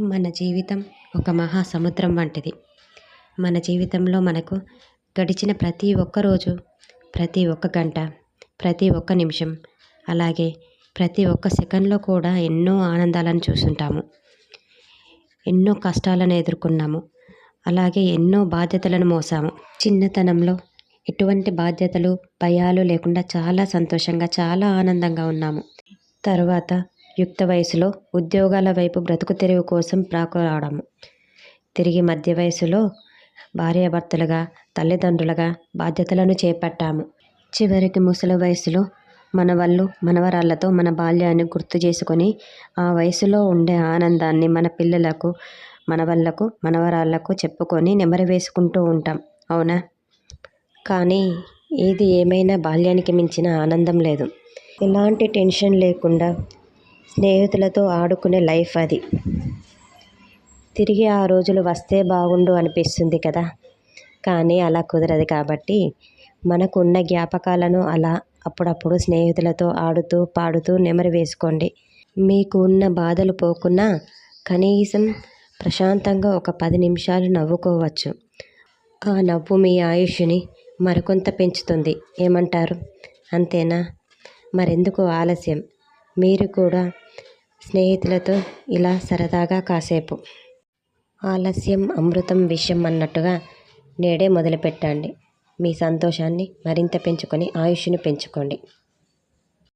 మన జీవితం ఒక మహాసముద్రం వంటిది. మన జీవితంలో మనకు గడిచిన ప్రతి ఒక్క రోజు ప్రతి ఒక్క గంట ప్రతి ఒక్క నిమిషం అలాగే ప్రతి ఒక్క సెకండ్లో కూడా ఎన్నో ఆనందాలను చూసుంటాము ఎన్నో కష్టాలను ఎదుర్కొన్నాము. అలాగే ఎన్నో బాధ్యతలను మోసాము. చిన్నతనంలో ఎటువంటి బాధ్యతలు భయాలు లేకుండా చాలా సంతోషంగా చాలా ఆనందంగా ఉన్నాము. తరువాత యుక్త వయసులో ఉద్యోగాల వైపు బ్రతుకు తెరువు కోసం రావడము తిరిగి మధ్య వయసులో భార్యాభర్తలుగా తల్లిదండ్రులుగా బాధ్యతలను చేపట్టాము. చివరికి ముసలి వయసులో మన వాళ్ళు మనవరాళ్ళతో మన బాల్యాన్ని గుర్తు చేసుకొని ఆ వయసులో ఉండే ఆనందాన్ని మన పిల్లలకు మనవళ్ళకు మనవరాళ్ళకు చెప్పుకొని నెమరు వేసుకుంటూ ఉంటాం. అవునా? కానీ ఏది ఏమైనా బాల్యానికి మించిన ఆనందం లేదు. ఎలాంటి టెన్షన్ లేకుండా స్నేహితులతో ఆడుకునే లైఫ్ అది. తిరిగి ఆ రోజులు వస్తే బాగుండు అనిపిస్తుంది కదా. కానీ అలా కుదరదు కాబట్టి మనకు ఉన్న జ్ఞాపకాలను అలా అప్పుడప్పుడు స్నేహితులతో ఆడుతూ పాడుతూ నెమరు వేసుకోండి. మీకు ఉన్న బాధలు పోకున్నా కనీసం ప్రశాంతంగా ఒక పది నిమిషాలు నవ్వుకోవచ్చు. ఆ నవ్వు మీ ఆయుష్ని మరికొంత పెంచుతుంది. ఏమంటారు? అంతేనా? మరెందుకు ఆలస్యం? మీరు కూడా స్నేహితులతో ఇలా సరదాగా కాసేపు. ఆలస్యం అమృతం విషయం అన్నట్టుగా నేడే మొదలుపెట్టండి. మీ సంతోషాన్ని మరింత పెంచుకొని ఆయుష్ను పెంచుకోండి.